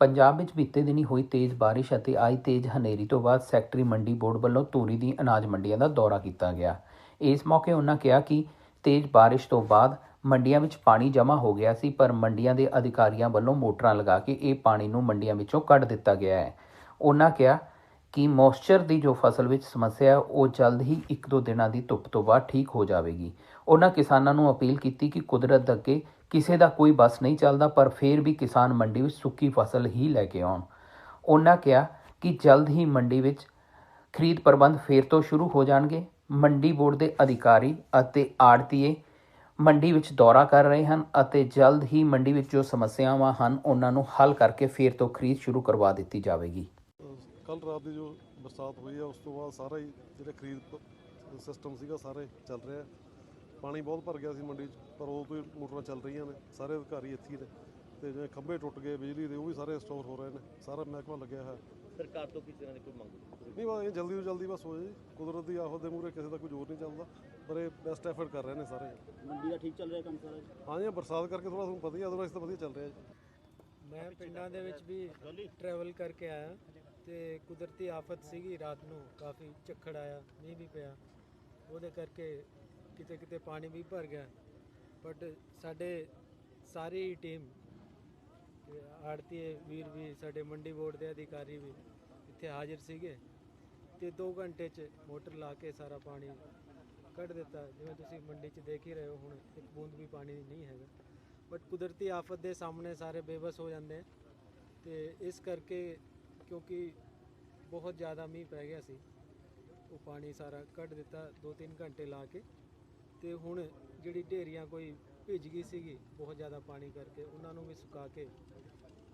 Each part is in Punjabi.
ਪੰਜਾਬ ਵਿੱਚ ਬੀਤੇ ਦਿਨੀ ਹੋਈ ਤੇਜ਼ ਬਾਰਿਸ਼ ਅਤੇ ਆਈ ਤੇਜ਼ ਹਨੇਰੀ ਤੋਂ ਬਾਅਦ ਸੈਕਟਰੀ ਮੰਡੀ ਬੋਰਡ ਵੱਲੋਂ ਧੂਰੀ ਦੀ ਅਨਾਜ ਮੰਡੀਆਂ ਦਾ ਦੌਰਾ ਕੀਤਾ ਗਿਆ। ਇਸ ਮੌਕੇ ਉਹਨਾਂ ਕਿਹਾ ਕਿ ਤੇਜ਼ ਬਾਰਿਸ਼ ਤੋਂ ਬਾਅਦ ਮੰਡੀਆਂ ਵਿੱਚ ਪਾਣੀ ਜਮ੍ਹਾਂ ਹੋ ਗਿਆ ਸੀ, ਪਰ ਮੰਡੀਆਂ ਦੇ ਅਧਿਕਾਰੀਆਂ ਵੱਲੋਂ ਮੋਟਰਾਂ ਲਗਾ ਕੇ ਇਹ ਪਾਣੀ ਨੂੰ ਮੰਡੀਆਂ ਵਿੱਚੋਂ ਕੱਢ ਦਿੱਤਾ ਗਿਆ ਹੈ। ਉਹਨਾਂ ਕਿਹਾ ਕਿ ਮੌਇਸਚਰ ਦੀ ਜੋ ਫਸਲ ਵਿੱਚ ਸਮੱਸਿਆ ਹੈ, ਉਹ ਜਲਦ ਹੀ ਇੱਕ ਦੋ ਦਿਨਾਂ ਦੀ ਧੁੱਪ ਤੋਂ ਬਾਅਦ ਠੀਕ ਹੋ ਜਾਵੇਗੀ। ਉਹਨਾਂ ਕਿਸਾਨਾਂ ਨੂੰ ਅਪੀਲ ਕੀਤੀ ਕਿ ਕੁਦਰਤ ਅੱਗੇ ਕਿਸੇ ਦਾ ਕੋਈ ਬਸ ਨਹੀਂ ਚੱਲਦਾ, ਪਰ ਫਿਰ ਵੀ ਕਿਸਾਨ ਮੰਡੀ ਵਿੱਚ ਸੁੱਕੀ ਫਸਲ ਹੀ ਲੈ ਕੇ ਆਉਣ। ਉਹਨਾਂ ਕਿਹਾ ਕਿ ਜਲਦ ਹੀ ਮੰਡੀ ਵਿੱਚ ਖਰੀਦ ਪ੍ਰਬੰਧ ਫੇਰ ਤੋਂ ਸ਼ੁਰੂ ਹੋ ਜਾਣਗੇ। ਮੰਡੀ ਬੋਰਡ ਦੇ ਅਧਿਕਾਰੀ ਅਤੇ ਆੜਤੀਏ ਮੰਡੀ ਵਿੱਚ ਦੌਰਾ ਕਰ ਰਹੇ ਹਨ ਅਤੇ ਜਲਦ ਹੀ ਮੰਡੀ ਵਿੱਚ ਜੋ ਸਮੱਸਿਆਵਾਂ ਹਨ, ਉਹਨਾਂ ਨੂੰ ਹੱਲ ਕਰਕੇ ਫੇਰ ਤੋਂ ਖਰੀਦ ਸ਼ੁਰੂ ਕਰਵਾ ਦਿੱਤੀ ਜਾਵੇਗੀ। ਕੱਲ ਰਾਤ ਦੀ ਜੋ ਬਰਸਾਤ ਹੋਈ ਹੈ, ਉਸ ਤੋਂ ਬਾਅਦ ਸਾਰਾ ਹੀ ਜਿਹੜਾ ਖਰੀਦ ਸਿਸਟਮ ਸੀਗਾ, ਸਾਰੇ ਚੱਲ ਰਿਹਾ। ਪਾਣੀ ਬਹੁਤ ਭਰ ਗਿਆ ਸੀ ਮੰਡੀ 'ਚ ਪਰ ਉਹ ਤੋਂ ਹੀ ਮੋਟਰਾਂ ਚੱਲ ਰਹੀਆਂ ਨੇ ਸਾਰੇ ਅਧਿਕਾਰੀ ਇੱਥੇ ਹੀ ਨੇ ਤੇ ਜਿਵੇਂ ਖੰਭੇ ਟੁੱਟ ਗਏ ਬਿਜਲੀ ਦੇ ਉਹ ਵੀ ਸਾਰੇ ਸਟੋਰ ਹੋ ਰਹੇ ਨੇ ਸਾਰਾ ਮਹਿਕਮਾ ਲੱਗਿਆ ਹੋਇਆ। ਸਰਕਾਰ ਤੋਂ ਕਿਸੇ ਤਰ੍ਹਾਂ ਦੀ ਕੋਈ ਮੰਗ ਨਹੀਂ ਬਸ ਇਹ ਜਲਦੀ ਤੋਂ ਜਲਦੀ ਬਸ ਹੋ ਜਾਏ ਕੁਦਰਤ ਦੀ ਆਫਤ ਦੇ ਮੂਹਰੇ ਕਿਸੇ ਦਾ ਕੋਈ ਜ਼ੋਰ ਨਹੀਂ ਚੱਲਦਾ ਪਰ ਇਹ ਬੈਸਟ ਐਫਰਟ ਕਰ ਰਹੇ ਨੇ ਸਾਰੇ। ਮੰਡੀ ਦਾ ਠੀਕ ਚੱਲ ਰਿਹਾ ਕੰਮ ਸਾਰਾ? ਹਾਂ ਜੀ ਬਰਸਾਤ ਕਰਕੇ ਥੋੜਾ ਤੁਹਾਨੂੰ ਪਤਾ ਹੀ ਅਦਰਵਾਈਜ਼ ਤਾਂ ਵਧੀਆ ਚੱਲ ਰਿਹਾ ਜੀ। ਮੈਂ ਪਿੰਡਾਂ ਦੇ ਵਿੱਚ ਵੀ ਟਰੈਵਲ ਕਰਕੇ ਆਇਆ ਤੇ ਕੁਦਰਤੀ ਆਫਤ ਸੀਗੀ ਰਾਤ ਨੂੰ ਕਾਫੀ ਝੱਖੜ ਆਇਆ ਮੀਂਹ ਵੀ ਪਿਆ ਉਹਦੇ ਕਰਕੇ ਕਿਤੇ ਕਿਤੇ ਪਾਣੀ ਵੀ ਭਰ ਗਿਆ। ਬਟ ਸਾਡੇ ਸਾਰੀ ਟੀਮ ਆੜਤੀ ਵੀਰ ਵੀ, ਸਾਡੇ ਮੰਡੀ ਬੋਰਡ ਦੇ ਅਧਿਕਾਰੀ ਵੀ ਇੱਥੇ ਹਾਜ਼ਰ ਸੀਗੇ। ਤੇ 2 ਘੰਟੇ 'ਚ ਮੋਟਰ ਲਾ ਕੇ ਸਾਰਾ ਪਾਣੀ ਕੱਢ ਦਿੱਤਾ। ਜਿਵੇਂ ਤੁਸੀਂ ਮੰਡੀ 'ਚ ਦੇਖ ਹੀ ਰਹੇ ਹੋ, ਹੁਣ ਇੱਕ ਬੂੰਦ ਵੀ ਪਾਣੀ ਨਹੀਂ ਹੈਗਾ। ਬਟ ਕੁਦਰਤੀ ਆਫਤ ਦੇ ਸਾਹਮਣੇ ਸਾਰੇ ਬੇਬਸ ਹੋ ਜਾਂਦੇ ਆ। ਤੇ ਇਸ ਕਰਕੇ ਕਿਉਂਕਿ ਬਹੁਤ ਜ਼ਿਆਦਾ ਮੀਂਹ ਪੈ ਗਿਆ ਸੀ, ਉਹ ਪਾਣੀ ਸਾਰਾ ਕੱਢ ਦਿੱਤਾ 2-3 ਘੰਟੇ ਲਾ ਕੇ। ਤੇ ਹੁਣ ਜਿਹੜੀ ਢੇਰੀਆਂ ਕੋਈ ਭਿੱਜ ਗਈ ਸੀਗੀ, ਬਹੁਤ ਜ਼ਿਆਦਾ ਪਾਣੀ ਕਰਕੇ ਉਹਨਾਂ ਨੂੰ ਵੀ ਸੁਕਾ ਕੇ,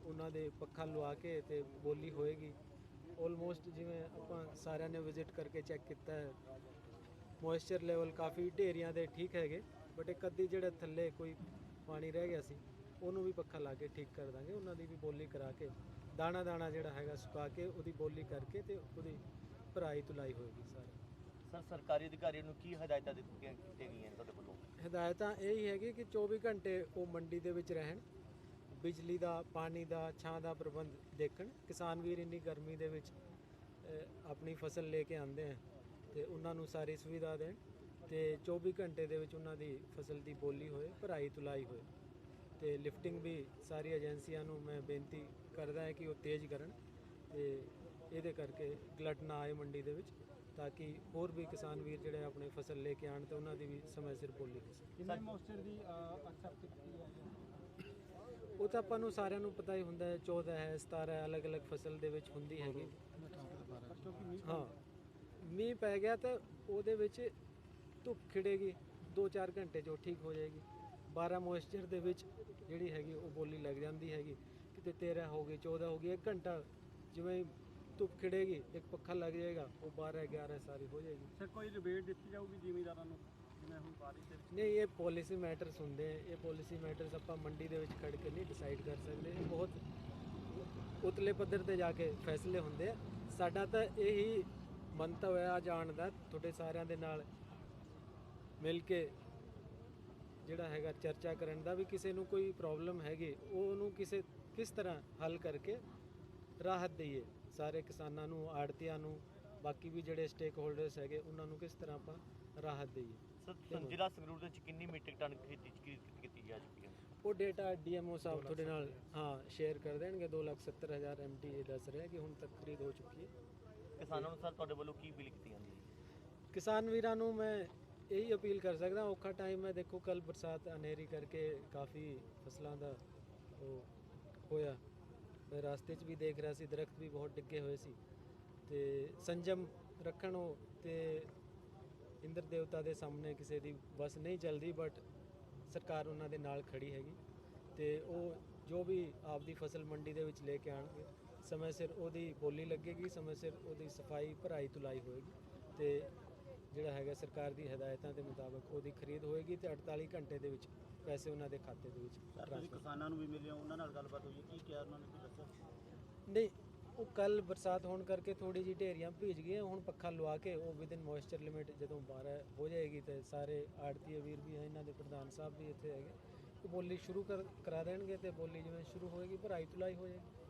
ਉਹਨਾਂ ਦੇ ਪੱਖਾ ਲਵਾ ਕੇ ਤੇ ਬੋਲੀ ਹੋਏਗੀ। ਆਲਮੋਸਟ ਜਿਵੇਂ ਆਪਾਂ ਸਾਰਿਆਂ ਨੇ ਵਿਜ਼ਿਟ ਕਰਕੇ ਚੈੱਕ ਕੀਤਾ ਹੈ ਮੋਇਸਚਰ ਲੈਵਲ ਕਾਫੀ ਢੇਰੀਆਂ ਦੇ ਠੀਕ ਹੈਗੇ ਬਟ ਇੱਕ ਅੱਧੀ ਜਿਹੜਾ ਥੱਲੇ ਕੋਈ ਪਾਣੀ ਰਹਿ ਗਿਆ ਸੀ, ਉਹਨੂੰ ਵੀ ਪੱਖਾ ਲਾ ਕੇ ਠੀਕ ਕਰ ਦਾਂਗੇ, ਉਹਨਾਂ ਦੀ ਵੀ ਬੋਲੀ ਕਰਾ ਕੇ ਦਾਣਾ ਦਾਣਾ ਜਿਹੜਾ ਹੈਗਾ ਸੁਕਾ ਕੇ ਉਹਦੀ ਬੋਲੀ ਕਰਕੇ ਤੇ ਉਹਦੀ ਭਰਾਈ ਤੁਲਾਈ ਹੋਏਗੀ ਸਾਰੀ। ਸਰ ਸਰਕਾਰੀ ਅਧਿਕਾਰੀ ਨੂੰ ਕੀ ਹਦਾਇਤਾਂ ਦਿੱਤੀਆਂ ਕੀਤੀਆਂ ਗਈਆਂ ਤੁਹਾਡੇ ਵੱਲੋਂ? ਹਦਾਇਤਾਂ ਇਹ ਹੀ ਹੈਗੀ ਕਿ 24 ਘੰਟੇ ਉਹ ਮੰਡੀ ਦੇ ਵਿੱਚ ਰਹਿਣ, ਬਿਜਲੀ ਦਾ, ਪਾਣੀ ਦਾ, ਛਾਂ ਦਾ ਪ੍ਰਬੰਧ ਦੇਖਣ। ਕਿਸਾਨ ਵੀਰ ਇੰਨੀ ਗਰਮੀ ਦੇ ਵਿੱਚ ਆਪਣੀ ਫਸਲ ਲੈ ਕੇ ਆਉਂਦੇ ਆ ਤੇ ਉਹਨਾਂ ਨੂੰ ਸਾਰੀ ਸੁਵਿਧਾ ਦੇਣ ਤੇ 24 ਘੰਟੇ ਦੇ ਵਿੱਚ ਉਹਨਾਂ ਦੀ ਫਸਲ ਦੀ ਬੋਲੀ ਹੋਏ, ਭਰਾਈ ਤੁਲਾਈ ਹੋਏ। ਤੇ ਲਿਫਟਿੰਗ ਵੀ ਸਾਰੀ ਏਜੰਸੀਆਂ ਨੂੰ ਮੈਂ ਬੇਨਤੀ ਕਰਦਾ ਹਾਂ ਕਿ ਉਹ ਤੇਜ਼ ਕਰਨ ਤੇ ਇਹਦੇ ਕਰਕੇ ਗਲਟ ਨਾ ਆਏ ਮੰਡੀ ਦੇ ਵਿੱਚ। ਤਾਂ ਕਿ ਹੋਰ ਵੀ ਕਿਸਾਨ ਵੀਰ ਜਿਹੜੇ ਆਪਣੇ ਫਸਲ ਲੈ ਕੇ ਆਣ ਤੇ ਉਹਨਾਂ ਦੀ ਵੀ ਸਮੇਂ ਸਿਰ ਬੋਲੀ ਹੋ ਸਕੇ। ਕਿੰਨੇ ਮੋਸਟਰ ਦੀ ਅਕਸੈਪਟ ਕੀਤੀ ਹੈ? ਉਹ ਤਾਂ ਆਪਾਂ ਨੂੰ ਸਾਰਿਆਂ ਨੂੰ ਪਤਾ ਹੀ ਹੁੰਦਾ ਹੈ 14 ਹੈ 17 ਹੈ ਅਲੱਗ-ਅਲੱਗ ਫਸਲ ਦੇ ਵਿੱਚ ਹੁੰਦੀ ਹੈਗੀ। ਹਾਂ। ਮੀਂਹ ਪੈ ਗਿਆ ਤਾਂ ਉਹਦੇ ਵਿੱਚ ਧੁੱਪ ਖਿੜੇਗੀ 2-4 ਘੰਟੇ 'ਚ ਠੀਕ ਹੋ ਜਾਏਗੀ। 12 ਮੋਇਸਚਰ ਦੇ ਵਿੱਚ ਜਿਹੜੀ ਹੈਗੀ ਉਹ ਬੋਲੀ ਲੱਗ ਜਾਂਦੀ ਹੈਗੀ। ਕਿਤੇ 13 ਹੋ ਗਈ 14 ਹੋ ਗਈ 1 ਘੰਟਾ ਜਿਵੇਂ ਧੁੱਪ ਖਿੜੇਗੀ ਇੱਕ ਪੱਖਾ ਲੱਗ ਜਾਏਗਾ ਉਹ 12 11 ਸਾਰੀ ਹੋ ਜਾਏਗੀ। ਸਰ ਕੋਈ ਰਿਬੇਟ ਦਿੱਤੀ ਜਾਊਗੀ ਜ਼ਿਮੀਂਦਾਰਾਂ ਨੂੰ ਜਿਵੇਂ ਹੁਣ ਬਾਰਿਸ਼ ਦੇ ਵਿੱਚ? ਨਹੀਂ ਇਹ ਪਾਲਿਸੀ ਮੈਟਰਸ ਹੁੰਦੇ ਆ। ਇਹ ਪਾਲਿਸੀ ਮੈਟਰਸ ਆਪਾਂ ਮੰਡੀ ਦੇ ਵਿੱਚ ਖੜ ਕੇ ਨਹੀਂ ਡਿਸਾਈਡ ਕਰ ਸਕਦੇ। ਇਹ ਬਹੁਤ ਉਤਲੇ ਪੱਧਰ ਤੇ ਜਾ ਕੇ ਫੈਸਲੇ ਹੁੰਦੇ ਆ। ਸਾਡਾ ਤਾਂ ਇਹੀ ਮੰਤਵ ਹੈ ਆ ਜਾਣ ਦਾ ਤੁਹਾਡੇ ਸਾਰਿਆਂ ਦੇ ਨਾਲ ਮਿਲ ਕੇ ਜਿਹੜਾ ਹੈਗਾ ਚਰਚਾ ਕਰਨ ਦਾ ਵੀ ਕਿਸੇ ਨੂੰ ਕੋਈ ਪ੍ਰੋਬਲਮ ਹੈਗੀ ਉਹ ਉਹਨੂੰ ਕਿਸੇ ਕਿਸ ਤਰ੍ਹਾਂ ਹੱਲ ਕਰਕੇ ਰਾਹਤ ਦਈਏ। ਸਾਰੇ ਕਿਸਾਨਾਂ ਨੂੰ ਆੜਤੀਆਂ ਨੂੰ ਬਾਕੀ ਵੀ ਜਿਹੜੇ ਸਟੇਕ ਹੋਲਡਰਸ ਹੈਗੇ ਉਹਨਾਂ ਨੂੰ ਕਿਸ ਤਰ੍ਹਾਂ ਆਪਾਂ ਰਾਹਤ ਦਈਏ? ਸਰ ਜ਼ਿਲ੍ਹਾ ਸੰਗਰੂਰ ਦੇ ਵਿੱਚ ਕਿੰਨੀ ਮੀਟ੍ਰਿਕ ਟਨ ਖੇਤੀ ਖਰੀਦ ਕੀਤੀ ਜਾ ਚੁੱਕੀ ਹੈ? ਉਹ ਡੇਟਾ ਡੀਐਮਓ ਸਾਹਿਬ ਤੁਹਾਡੇ ਨਾਲ ਹਾਂ ਸ਼ੇਅਰ ਕਰ ਦੇਣਗੇ। 270000 ਐਮਟੀ ਇਹ ਦੱਸ ਰਿਹਾ ਕਿ ਹੁਣ ਤੱਕ ਖਰੀਦ ਹੋ ਚੁੱਕੀ ਹੈ। ਕਿਸਾਨਾਂ ਨੂੰ ਸਰ ਤੁਹਾਡੇ ਵੱਲੋਂ ਕੀ ਅਪੀਲ ਕੀਤੀ ਜਾਂਦੀ ਹੈ? ਕਿਸਾਨ ਵੀਰਾਂ ਨੂੰ ਮੈਂ ਇਹੀ ਅਪੀਲ ਕਰ ਸਕਦਾ ਔਖਾ ਟਾਈਮ ਹੈ। ਦੇਖੋ ਕੱਲ ਬਰਸਾਤ ਹਨੇਰੀ ਕਰਕੇ ਕਾਫੀ ਫਸਲਾਂ ਦਾ ਉਹ ਹੋਇਆ। ਮੈਂ ਰਾਸਤੇ 'ਚ ਵੀ ਦੇਖ ਰਿਹਾ ਸੀ, ਦਰਖਤ ਵੀ ਬਹੁਤ ਡਿੱਗੇ ਹੋਏ ਸੀ ਤੇ ਸੰਜਮ ਰੱਖਣ ਉਹ ਤੇ ਇੰਦਰ ਦੇਵਤਾ ਦੇ ਸਾਹਮਣੇ ਕਿਸੇ ਦੀ ਬਸ ਨਹੀਂ ਚੱਲਦੀ ਬਟ ਸਰਕਾਰ ਉਹਨਾਂ ਦੇ ਨਾਲ ਖੜੀ ਹੈਗੀ ਤੇ ਉਹ ਜੋ ਵੀ ਆਪਦੀ ਫਸਲ ਮੰਡੀ ਦੇ ਵਿੱਚ ਲੈ ਕੇ ਆਣਗੇ ਸਮੇਂ ਸਿਰ ਉਹਦੀ ਬੋਲੀ ਲੱਗੇਗੀ, ਸਮੇਂ ਸਿਰ ਉਹਦੀ ਸਫ਼ਾਈ ਭਰਾਈ ਤੁਲਾਈ ਹੋਏਗੀ ਤੇ ਜਿਹੜਾ ਹੈਗਾ ਸਰਕਾਰ ਦੀ ਹਦਾਇਤਾਂ ਦੇ ਮੁਤਾਬਕ ਉਹਦੀ ਖਰੀਦ ਹੋਏਗੀ ਤੇ 48 ਘੰਟੇ ਦੇ ਵਿੱਚ ਪੈਸੇ ਉਹਨਾਂ ਦੇ ਖਾਤੇ ਦੇ ਵਿੱਚ ਸਰ ਤੁਸੀਂ ਟ੍ਰਾਂਸਫਰ ਕਿਸਾਨਾਂ ਨੂੰ ਵੀ ਮਿਲੇ ਹੋ ਉਹਨਾਂ ਨਾਲ ਗੱਲਬਾਤ ਹੋਈ ਹੈ ਕੀ ਕਿਹਾ ਉਹਨਾਂ ਨੇ ਦੱਸਿਆ? ਨਹੀਂ ਉਹ ਕੱਲ ਬਰਸਾਤ ਹੋਣ ਕਰਕੇ ਥੋੜੀ ਜਿਹੀ ਢੇਰੀਆਂ ਭਿੱਜ ਗਈਆਂ ਹੁਣ ਪੱਖਾ ਲਵਾ ਕੇ ਉਹ ਵਿਦਿਨ ਮੋਇਸਚਰ ਲਿਮਿਟ ਜਦੋਂ 12 ਹੋ ਜਾਏਗੀ ਤੇ ਸਾਰੇ ਆੜਤੀ ਵੀਰ ਵੀ ਹੈ ਇਹਨਾਂ ਦੇ ਪ੍ਰਧਾਨ ਸਾਹਿਬ ਵੀ ਇੱਥੇ ਹੈਗੇ। ਉਹ ਬੋਲੀ ਸ਼ੁਰੂ ਕਰ ਕਰਾ ਦੇਣਗੇ ਤੇ ਬੋਲੀ ਜਿਵੇਂ ਸ਼ੁਰੂ ਹੋਏਗੀ ਭਰਾਈ ਤੁਲਾਈ ਹੋ ਜਾਏਗੀ।